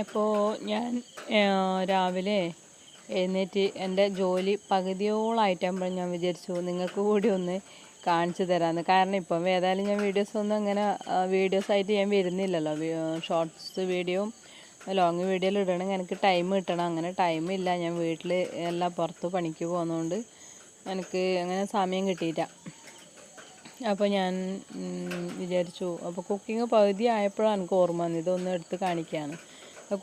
ഇപ്പോൾ ഞാൻ രാവിലെ എഴുന്നേറ്റ് എന്റെ ജോലി പകുതിയോളായിട്ടാകുമ്പോൾ ഞാൻ വിചാരിച്ചു നിങ്ങൾക്ക് കൂടി ഒന്ന് കാണിച്ചു തരാമെന്ന്. കാരണം ഇപ്പം ഏതായാലും ഞാൻ വീഡിയോസ് ഒന്നും അങ്ങനെ വീഡിയോസായിട്ട് ഞാൻ വരുന്നില്ലല്ലോ. ഷോർട്സ് വീഡിയോയും ലോങ് വീഡിയോയിൽ ഇടണമെങ്കിൽ എനിക്ക് ടൈം കിട്ടണം. അങ്ങനെ ടൈം ഇല്ല. ഞാൻ വീട്ടിൽ എല്ലാം പുറത്ത് പണിക്ക് പോകുന്നതുകൊണ്ട് എനിക്ക് അങ്ങനെ സമയം കിട്ടിയില്ല. അപ്പോൾ ഞാൻ വിചാരിച്ചു. അപ്പോൾ കുക്കിംഗ് പകുതി ആയപ്പോഴാണ് എനിക്ക് ഓർമ്മ വന്നത്. ഇതൊന്ന് എടുത്ത് കാണിക്കുകയാണ്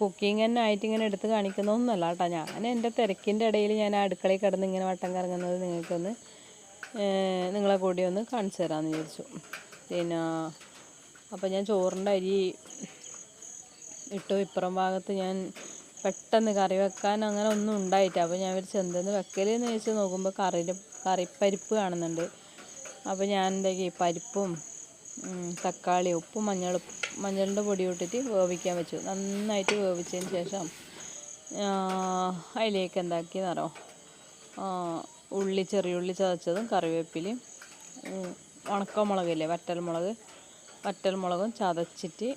കുക്കിംഗ് തന്നെ ആയിട്ട് ഇങ്ങനെ എടുത്ത് കാണിക്കുന്നതൊന്നുമല്ല കേട്ടോ. ഞാൻ എന്റെ തിരക്കിന്റെ ഇടയിൽ ഞാൻ അടുക്കളയിൽ കിടന്ന് ഇങ്ങനെ വട്ടം കറങ്ങുന്നത് നിങ്ങൾക്കൊന്ന് നിങ്ങളെ കൂടി ഒന്ന് കാണിച്ചു തരാമെന്ന് വിചാരിച്ചു. പിന്നെ അപ്പോൾ ഞാൻ ചോറിന്റെ അരി ഇട്ടു. ഇപ്പുറം ഭാഗത്ത് ഞാൻ പെട്ടെന്ന് കറി വെക്കാൻ അങ്ങനെ ഒന്നും ഉണ്ടായിട്ട് അപ്പോൾ ഞാൻ വിളിച്ച് എന്തെന്ന് വെക്കലെന്ന് ചോദിച്ച് നോക്കുമ്പോൾ കറിയിൽ കറിപ്പരിപ്പ് കാണുന്നുണ്ട്. അപ്പോൾ ഞാൻ എന്താക്കി പരിപ്പും തക്കാളി ഉപ്പും മഞ്ഞൾ മഞ്ഞളിന്റെ പൊടി ഇട്ടിട്ട് വേവിക്കാൻ വെച്ചു. നന്നായിട്ട് വേവിച്ചതിന് ശേഷം അതിലേക്ക് എന്താക്കി നിറോ ഉള്ളി ചെറിയ ഉള്ളി ചതച്ചതും കറിവേപ്പിലയും ഉണക്കമുളകില്ലേ വറ്റൽമുളക് വറ്റൽമുളകും ചതച്ചിട്ട്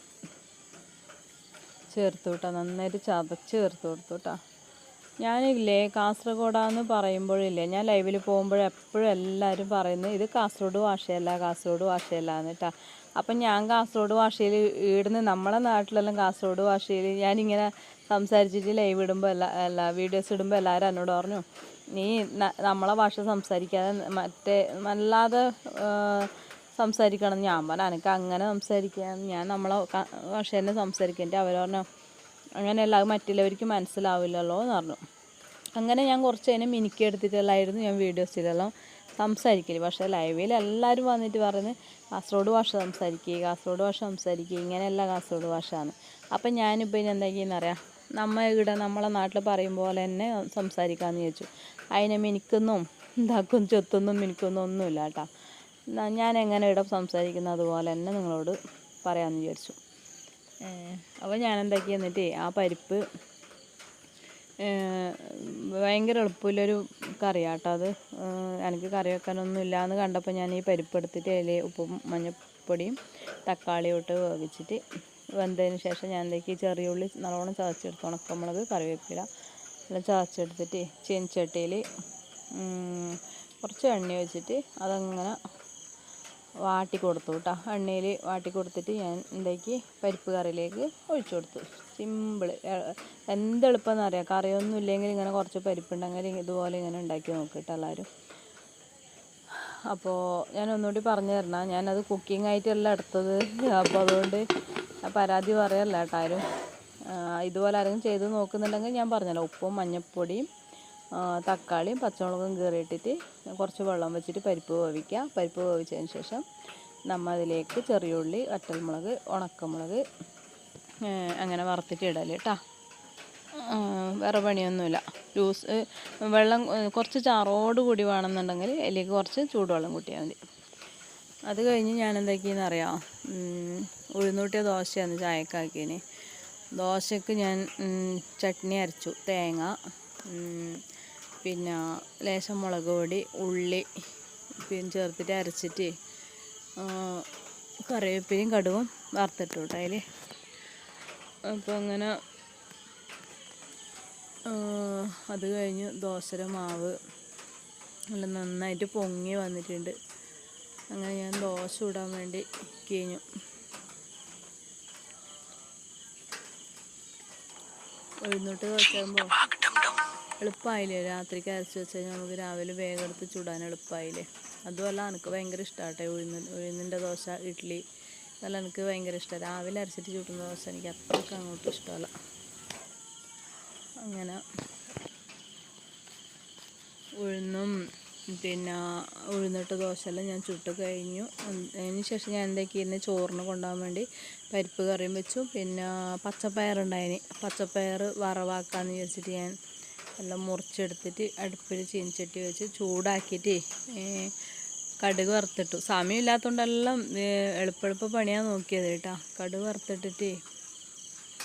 ചേർത്ത് വിട്ടാ നന്നായിട്ട് ചതച്ച് ചേർത്ത് കൊടുത്തു കേട്ടോ ഞാനില്ലേ കാസർഗോഡാന്ന് പറയുമ്പോഴില്ലേ ഞാൻ ലൈവിൽ പോകുമ്പോൾ എപ്പോഴും എല്ലാവരും പറയുന്നത് ഇത് കാസർഗോഡ് ഭാഷയല്ല കാസർഗോഡ് ഭാഷയല്ല എന്ന് കേട്ടോ അപ്പം ഞാൻ കാസർഗോഡ് ഭാഷയിൽ ഈടുന്ന് നമ്മളെ നാട്ടിലെല്ലാം കാസർഗോഡ് ഭാഷയിൽ ഞാനിങ്ങനെ സംസാരിച്ചിട്ട് ലൈവ് ഇടുമ്പോൾ എല്ലാ എല്ലാ വീഡിയോസ് ഇടുമ്പോൾ എല്ലാവരും എന്നോട് പറഞ്ഞു നീ നമ്മളെ ഭാഷ സംസാരിക്കാതെ മറ്റേ അല്ലാതെ സംസാരിക്കണം ഞാൻ പറഞ്ഞു. എനിക്ക് അങ്ങനെ സംസാരിക്കാൻ ഞാൻ നമ്മളെ ഭാഷ തന്നെ സംസാരിക്കും അവർ പറഞ്ഞു അങ്ങനെയല്ല മറ്റുള്ളവർക്ക് മനസ്സിലാവില്ലല്ലോ എന്ന് പറഞ്ഞു. അങ്ങനെ ഞാൻ കുറച്ച് അതിനെ മിനുക്കി ഞാൻ വീഡിയോസിലെല്ലാം സംസാരിക്കൽ. പക്ഷേ ലൈവിൽ എല്ലാവരും വന്നിട്ട് പറയുന്നത് കാസർഗോഡ് ഭാഷ സംസാരിക്കുക കാസർഗോഡ് ഭാഷ സംസാരിക്കുക ഇങ്ങനെയല്ല കാസർഗോഡ് ഭാഷ എന്ന് അപ്പം ഞാനിപ്പോൾ ഇനി എന്താക്കിയെന്നറിയാം നമ്മ ഇവിടെ നമ്മളെ നാട്ടിൽ പറയും പോലെ തന്നെ സംസാരിക്കാമെന്ന് ചോദിച്ചു അതിനെ മിനിക്കൊന്നും ഇതാക്കും ചെത്തൊന്നും മിനിക്കൊന്നും ഒന്നുമില്ല കേട്ടോ. ഞാൻ എങ്ങനെ ഇവിടെ സംസാരിക്കുന്നത് അതുപോലെ തന്നെ നിങ്ങളോട് പറയാമെന്ന് വിചാരിച്ചു. അപ്പോൾ ഞാൻ എന്താക്കി എന്നിട്ട് ആ പരിപ്പ് ഭയങ്കര ഭയങ്കര കറി കറിയാട്ടോ അത്. എനിക്ക് കറി വെക്കാനൊന്നും ഇല്ലയെന്ന് കണ്ടപ്പോൾ ഞാൻ ഈ പരിപ്പ് എടുത്തിട്ട് അതിൽ ഉപ്പും മഞ്ഞൾപ്പൊടിയും തക്കാളിയും ഇട്ട് വേവിച്ചിട്ട് വെന്തതിന് ശേഷം ഞാൻ എന്താക്കി ചെറിയ ഉള്ളി നല്ലോണം ചതച്ചെടുത്ത് ഉണക്കമുളക് കറിവേപ്പില എല്ലാം ചതച്ചെടുത്തിട്ട് ചീനച്ചട്ടിയിൽ കുറച്ച് എണ്ണ വെച്ചിട്ട് അതങ്ങനെ വാട്ടി കൊടുത്തു കേട്ടോ എണ്ണയിൽ വാട്ടി കൊടുത്തിട്ട് ഞാൻ എന്താക്കി പരിപ്പ് കറിയിലേക്ക് ഒഴിച്ചു കൊടുത്തു. സിമ്പിൾ എന്തെളുപ്പമെന്ന് അറിയാം. കറിയൊന്നും ഇല്ലെങ്കിൽ ഇങ്ങനെ കുറച്ച് പരിപ്പുണ്ടെങ്കിൽ ഇതുപോലെ ഇങ്ങനെ ഉണ്ടാക്കി നോക്കിയിട്ട് എല്ലാവരും. അപ്പോൾ ഞാൻ ഒന്നുകൂടി പറഞ്ഞു തരണം. ഞാനത് കുക്കിംഗ് ആയിട്ടല്ല എടുത്തത്. അപ്പോൾ അതുകൊണ്ട് പരാതി പറയല്ല കേട്ടോ ആരും. ഇതുപോലെ ആരെങ്കിലും ചെയ്ത് നോക്കുന്നുണ്ടെങ്കിൽ ഞാൻ പറഞ്ഞല്ലോ. ഉപ്പും മഞ്ഞൾപ്പൊടിയും തക്കാളിയും പച്ചമുളകും കീറിയിട്ടിട്ട് കുറച്ച് വെള്ളം വെച്ചിട്ട് പരിപ്പ് വേവിക്കുക. പരിപ്പ് വേവിച്ചതിന് ശേഷം നമ്മൾ അതിലേക്ക് ചെറിയ ഉള്ളി വറ്റൽമുളക് ഉണക്കമുളക് അങ്ങനെ വറുത്തിട്ട് ഇടൽ കേട്ടോ വേറെ പണിയൊന്നുമില്ല. ലൂസ് വെള്ളം കുറച്ച് ചാറോട് കൂടി വേണമെന്നുണ്ടെങ്കിൽ അതിലേക്ക് കുറച്ച് ചൂടുവെള്ളം കൂട്ടിയാൽ മതി. അത് കഴിഞ്ഞ് ഞാൻ എന്താക്കിയെന്ന് അറിയാം ഉഴുന്നൂട്ടിയ ദോശയാണ് ചായക്കാക്കിയതിന്. ദോശക്ക് ഞാൻ ചട്നി അരച്ചു. തേങ്ങ പിന്നെ ലേശം മുളക് പൊടി ഉള്ളി പിന്നെ ചേർത്തിട്ട് അരച്ചിട്ട് കറിവേപ്പിലയും കടുവും വറുത്തിട്ടു കേട്ടോ അതിൽ അപ്പോൾ അങ്ങനെ അത് കഴിഞ്ഞ് ദോശയുടെ മാവ് നല്ല നന്നായിട്ട് പൊങ്ങി വന്നിട്ടുണ്ട്. അങ്ങനെ ഞാൻ ദോശ ഇടാൻ വേണ്ടി കഴിഞ്ഞു ഉഴുന്നിട്ട് ദോശയാകുമ്പോൾ എളുപ്പമായില്ലേ രാത്രിക്ക് അരച്ച് വെച്ച് കഴിഞ്ഞാൽ നമുക്ക് രാവിലെ വേഗം എടുത്ത് ചുടാൻ എളുപ്പമായില്ലേ അതുമല്ല എനിക്ക് ഭയങ്കര ഇഷ്ടമാട്ടെ ഉഴുന്ന് ഉഴുന്നിന്റെ ദോശ ഇഡ്ഡലി അതെല്ലാം എനിക്ക് ഭയങ്കര ഇഷ്ടമാണ് രാവിലെ അരച്ചിട്ട് ചുട്ടുന്ന ദോശ എനിക്ക് അത്രയ്ക്ക് അങ്ങോട്ട് ഇഷ്ടമല്ല. അങ്ങനെ ഉഴുന്നും പിന്നെ ഉഴുന്നിട്ട് ദോശയെല്ലാം ഞാൻ ചുട്ട് കഴിഞ്ഞു. അതിന് ശേഷം ഞാൻ എന്താക്കിയിരുന്നു ചോറിന് കൊണ്ടുപോകാൻ വേണ്ടി പരിപ്പ് കറിയും വെച്ചു. പിന്നെ പച്ചപ്പയറുണ്ടായിന്. പച്ചപ്പയർ വറവാക്കാമെന്ന് വിചാരിച്ചിട്ട് ഞാൻ എല്ലാം മുറിച്ചെടുത്തിട്ട് അടുപ്പിൽ ചീനിച്ചട്ടി വെച്ച് ചൂടാക്കിയിട്ട് കടുക് വറുത്തിട്ടു. സമയമില്ലാത്തതുകൊണ്ടെല്ലാം എളുപ്പെളുപ്പ പണിയാണ് നോക്കിയത് കേട്ടോ. കടുക് വറുത്തിട്ടിട്ട്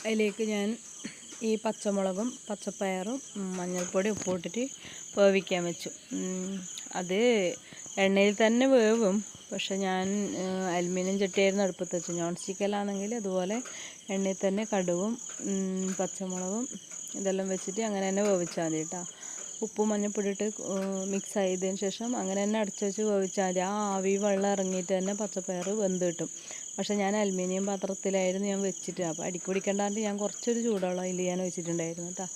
അതിലേക്ക് ഞാൻ ഈ പച്ചമുളകും പച്ചപ്പയറും മഞ്ഞൾപ്പൊടി ഉപ്പ് ഇട്ടിട്ട് വേവിക്കാൻ വെച്ചു. അത് എണ്ണയിൽ തന്നെ വേവും. പക്ഷെ ഞാൻ അലുമിനിയം ചട്ടിയായിരുന്നു അടുപ്പത്ത് വെച്ചു നോൺ സ്റ്റിക്കലാണെങ്കിൽ അതുപോലെ എണ്ണയിൽ തന്നെ കടുകും പച്ചമുളകും ഇതെല്ലാം വെച്ചിട്ട് അങ്ങനെ തന്നെ വേവിച്ചാൽ മതി കേട്ടോ ഉപ്പും മഞ്ഞൾപ്പൊടി ഇട്ട് മിക്സ് ആയതിന് ശേഷം അങ്ങനെ തന്നെ അടച്ചു വെച്ച് വേവിച്ചാൽ മതി ആ ആവി വെള്ളം ഇറങ്ങിയിട്ട് തന്നെ പച്ചപ്പയർ വെന്ത് കിട്ടും. പക്ഷേ ഞാൻ അലുമിനിയം പാത്രത്തിലായിരുന്നു ഞാൻ വെച്ചിട്ട്. അപ്പോൾ അടിക്ക് പിടിക്കണ്ടാണ്ട് ഞാൻ കുറച്ചൊരു ചൂടുവെള്ളം അതിൽ ഞാൻ വെച്ചിട്ടുണ്ടായിരുന്നു കേട്ടോ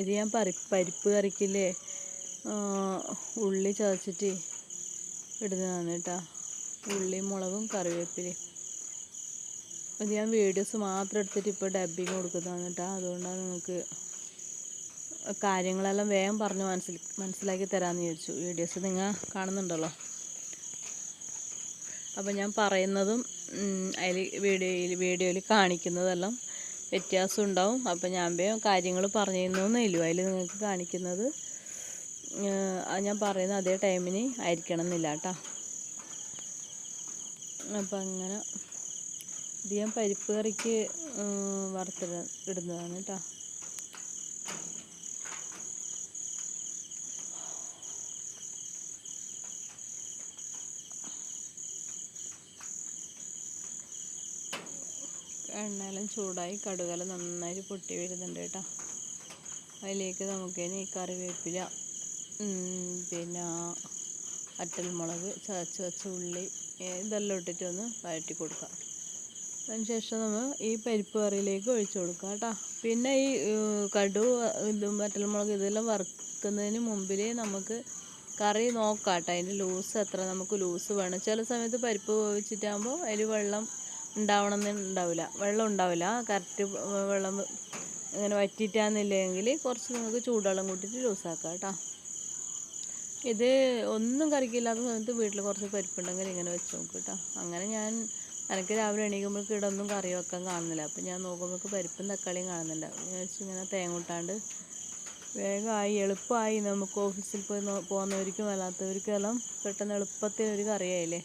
ഇത് ഞാൻ പരി പരിപ്പ് കറിക്കില്ലേ ഉള്ളി ചതച്ചിട്ട് ഇടുന്നതാണ് കേട്ടോ ഉള്ളിയും മുളകും കറിവേപ്പിലയും. ഇത് ഞാൻ വീഡിയോസ് മാത്രം എടുത്തിട്ട് ഇപ്പോൾ ഡബ്ബിങ് കൊടുക്കുന്നതാണ് കേട്ടോ അതുകൊണ്ടാണ് നിങ്ങൾക്ക് കാര്യങ്ങളെല്ലാം വേഗം പറഞ്ഞ് മനസ്സിൽ മനസ്സിലാക്കി തരാമെന്ന് ചോദിച്ചു വീഡിയോസ് നിങ്ങൾ കാണുന്നുണ്ടല്ലോ. അപ്പോൾ ഞാൻ പറയുന്നതും അതിൽ വീഡിയോയിൽ വീഡിയോയിൽ കാണിക്കുന്നതെല്ലാം വ്യത്യാസം ഉണ്ടാവും. അപ്പോൾ ഞാൻ വേഗം കാര്യങ്ങൾ പറഞ്ഞു തരുന്നൊന്നേ ഇല്ലു. അതിൽ നിങ്ങൾക്ക് കാണിക്കുന്നത് അത് ഞാൻ പറയുന്ന അതേ ടൈമിന് ആയിരിക്കണം എന്നില്ല കേട്ടോ അപ്പം അങ്ങനെ ഇത് ഞാൻ പരിപ്പ് കറിക്ക് വറുത്തിട ഇടുന്നതാണ് കേട്ടോ എണ്ണയെല്ലാം ചൂടായി കടുകെല്ലാം നന്നായിട്ട് പൊട്ടി വരുന്നുണ്ട് കേട്ടോ അതിലേക്ക് നമുക്ക് നമുക്കിനി കറിവേപ്പില പിന്നെ അറ്റൽമുളക് ചതച്ച് വെച്ച ഉള്ളി ഇതെല്ലാം ഇട്ടിട്ട് ഒന്ന് വഴറ്റി കൊടുക്കാം. അതിന് ശേഷം നമ്മൾ ഈ പരിപ്പ് കറിയിലേക്ക് ഒഴിച്ചു കൊടുക്കുക കേട്ടോ. പിന്നെ ഈ കടു ഇതും വറ്റൽമുളക് ഇതെല്ലാം വറുക്കുന്നതിന് മുമ്പിലേ നമുക്ക് കറി നോക്കാം കേട്ടോ. അതിന്റെ ലൂസ് എത്ര നമുക്ക് ലൂസ് വേണം. ചില സമയത്ത് പരിപ്പ് വേവിച്ചിട്ടാകുമ്പോൾ അതിൽ വെള്ളം ഉണ്ടാവണമെന്ന് ഉണ്ടാവില്ല. വെള്ളം ഉണ്ടാവില്ല. കറക്റ്റ് വെള്ളം അങ്ങനെ വറ്റിയിട്ടാന്നില്ലെങ്കിൽ കുറച്ച് നമുക്ക് ചൂടുവെള്ളം കൂട്ടിയിട്ട് ലൂസാക്കാം കേട്ടോ. ഇത് ഒന്നും കറിക്കില്ലാത്ത സമയത്ത് വീട്ടിൽ കുറച്ച് പരിപ്പുണ്ടെങ്കിൽ ഇങ്ങനെ വെച്ച് നോക്കും കേട്ടോ. അങ്ങനെ ഞാൻ എനിക്ക് രാവിലെ എണീക്കുമ്പോഴേക്ക് ഇടൊന്നും കറി വെക്കാൻ കാണുന്നില്ല. അപ്പം ഞാൻ നോക്കുമ്പോഴേക്ക് പരിപ്പും തക്കാളിയും വെച്ച് ഇങ്ങനെ തേങ്ങ കൂട്ടാണ്ട് വേഗമായി എളുപ്പമായി നമുക്ക് ഓഫീസിൽ പോയി പോകുന്നവർക്കും അല്ലാത്തവർക്കും എല്ലാം പെട്ടെന്ന് എളുപ്പത്തിൽ ഒരു കറിയായില്ലേ?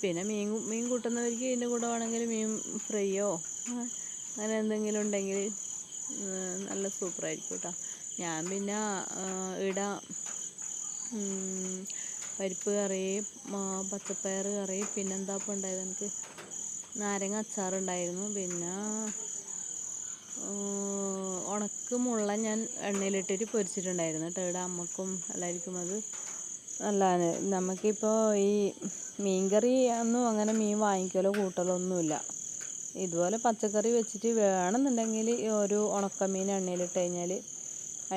പിന്നെ മീൻ മീൻ കൂട്ടുന്നവർക്ക് ഇതിന്റെ കൂടെ വേണമെങ്കിൽ മീൻ ഫ്രൈയോ അങ്ങനെ എന്തെങ്കിലും ഉണ്ടെങ്കിൽ നല്ല സൂപ്പറായിരിക്കും കേട്ടോ. ഞാൻ പിന്നെ ഇട പരിപ്പ് കറി പച്ചപ്പയർ കറി പിന്നെന്താ ഇപ്പം ഉണ്ടായത് എനിക്ക്? നാരങ്ങ അച്ചാറുണ്ടായിരുന്നു പിന്നെ ഉണക്ക് മുള്ള ഞാൻ എണ്ണയിലിട്ടിട്ട് പൊരിച്ചിട്ടുണ്ടായിരുന്നു കേട്ടോ. ഇവിടെ അമ്മക്കും എല്ലാവർക്കും അത് നല്ലതാണ്. നമുക്കിപ്പോൾ ഈ മീൻകറി ഒന്നും അങ്ങനെ മീൻ വാങ്ങിക്കലോ കൂട്ടലോ ഒന്നുമില്ല ഇതുപോലെ പച്ചക്കറി വെച്ചിട്ട് വേണമെന്നുണ്ടെങ്കിൽ ഒരു ഉണക്കമീൻ എണ്ണയിലിട്ട് കഴിഞ്ഞാൽ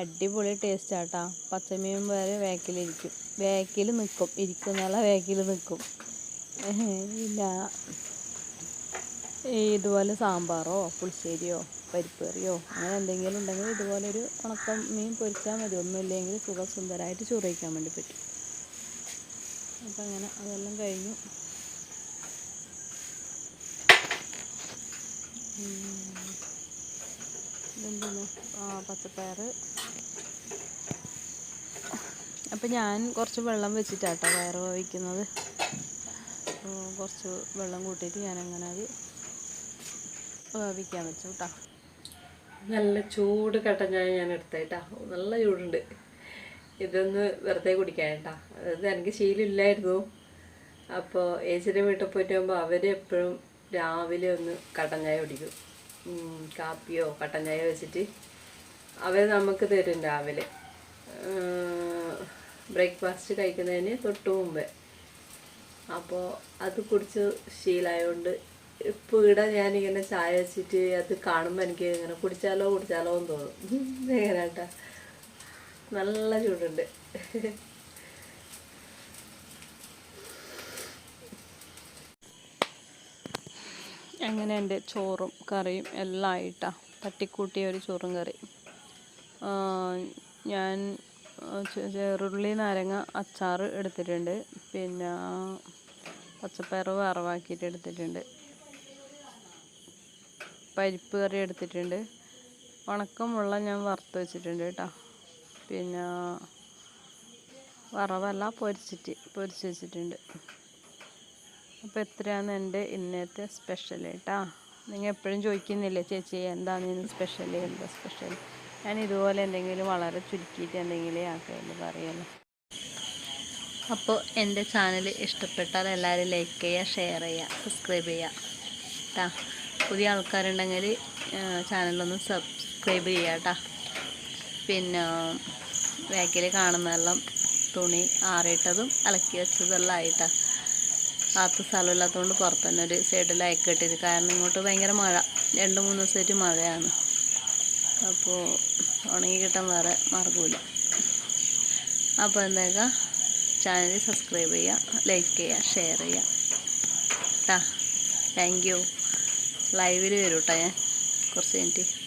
അടിപൊളി ടേസ്റ്റ് ആട്ടാ. പച്ചമീൻ വരെ വേക്കിലിരിക്കും. വേക്കിൽ നിൽക്കും ഇരിക്കും എന്നുള്ള വേക്കിൽ നിൽക്കും ഇല്ല. ഇതുപോലെ സാമ്പാറോ പുളിശ്ശേരിയോ പരിപ്പ് കറിയോ അങ്ങനെ എന്തെങ്കിലും ഉണ്ടെങ്കിൽ ഇതുപോലെ ഒരു ഉണക്ക മീൻ പൊരിച്ചാൽ മതി. ഒന്നുമില്ലെങ്കിൽ സുഖസുന്ദരമായിട്ട് ചോറ് വേണ്ടി പറ്റും. അപ്പം അങ്ങനെ അതെല്ലാം കഴിഞ്ഞു. ഇതെന്താണ് പച്ചപ്പയർ. അപ്പം ഞാൻ കുറച്ച് വെള്ളം വെച്ചിട്ടാട്ടോ പയർ വയ്ക്കുന്നത് കുറച്ച് വെള്ളം കൂട്ടിയിട്ട് ഞാൻ അങ്ങനെ അത് വേവിക്കാൻ വെച്ചു കേട്ടോ നല്ല ചൂട് കട്ടൻ ഞാൻ എടുത്തേട്ടാ നല്ല ചൂടുണ്ട്. ഇതൊന്ന് വെറുതെ കുടിക്കാൻ കേട്ടാ അത് എനിക്ക് ശീലമില്ലായിരുന്നു. അപ്പോൾ ഏച്ചിന്റെ വീട്ടിൽ പോയിട്ട് പോകുമ്പോൾ അവർ എപ്പോഴും രാവിലെ ഒന്ന് കട്ടൻ കുടിക്കും. കാപ്പിയോ കട്ടൻ വെച്ചിട്ട് അവർ നമുക്ക് തരും രാവിലെ. ബ്രേക്ക്ഫാസ്റ്റ് കഴിക്കുന്നതിന് തൊട്ട് മുമ്പേ. അപ്പോൾ അത് കുടിച്ച് ശീലമായതുകൊണ്ട് ഇവിടെ ഞാനിങ്ങനെ ചായ വെച്ചിട്ട് അത് കാണുമ്പോൾ എനിക്ക് ഇങ്ങനെ കുടിച്ചാലോ കുടിച്ചാലോ എന്ന് തോന്നും. എങ്ങനെ കേട്ടാ. നല്ല ചൂടുണ്ട്. അങ്ങനെ എന്റെ ചോറും കറിയും എല്ലാം ആയിട്ടാ. തട്ടിക്കൂട്ടിയ ഒരു ചോറും കറി. ഞാൻ ചെറുള്ളി നാരങ്ങ അച്ചാർ എടുത്തിട്ടുണ്ട്. പിന്നെ പച്ചപ്പയർ വറവാക്കിയിട്ട് എടുത്തിട്ടുണ്ട്. പരിപ്പ് കറി എടുത്തിട്ടുണ്ട്. ഉണക്കമുള്ള ഞാൻ വറുത്ത് വെച്ചിട്ടുണ്ട് കേട്ടോ. പിന്നെ വറവല്ല പൊരിച്ചിട്ട് പൊരിച്ച് വെച്ചിട്ടുണ്ട്. അപ്പോൾ എത്രയാണ് എന്റെ ഇന്നത്തെ സ്പെഷ്യൽ കേട്ടാ. നിങ്ങൾ എപ്പോഴും ചോദിക്കുന്നില്ലേ ചേച്ചി എന്താണ് ഇന്ന് സ്പെഷ്യൽ എന്താ സ്പെഷ്യൽ ഞാൻ ഇതുപോലെ എന്തെങ്കിലും വളരെ ചുരുക്കിയിട്ട് എന്തെങ്കിലും ആക്കുമെന്ന് പറയുമല്ലോ അപ്പോൾ എന്റെ ചാനൽ ഇഷ്ടപ്പെട്ടാൽ എല്ലാവരും ലൈക്ക് ചെയ്യുക ഷെയർ ചെയ്യുക സബ്സ്ക്രൈബ് ചെയ്യുക. കേട്ടാ പുതിയ ആൾക്കാരുണ്ടെങ്കിൽ ചാനലൊന്ന് സബ്സ്ക്രൈബ് ചെയ്യുക കേട്ടാ പിന്നെ ബാക്കിൽ കാണുന്നതെല്ലാം തുണി ആറിയിട്ടതും അലക്കി വെച്ചതെല്ലാം ആയിട്ടാ. അകത്ത് സ്ഥലമില്ലാത്തതുകൊണ്ട് പുറത്ത് തന്നെ ഒരു സൈഡിൽ അയക്കിട്ടിത് കാരണം ഇങ്ങോട്ട് ഭയങ്കര മഴ. രണ്ട് മൂന്ന് ദിവസമായിട്ട് മഴയാണ്. അപ്പോൾ ഉണങ്ങി കിട്ടാൻ വേറെ മാർഗമില്ല അപ്പോൾ എന്തേക്കാ ചാനൽ സബ്സ്ക്രൈബ് ചെയ്യുക ലൈക്ക് ചെയ്യുക ഷെയർ ചെയ്യുക കേട്ടാ താങ്ക് ലൈവിൽ വരും ഞാൻ. കുറച്ച് മിനിറ്റ്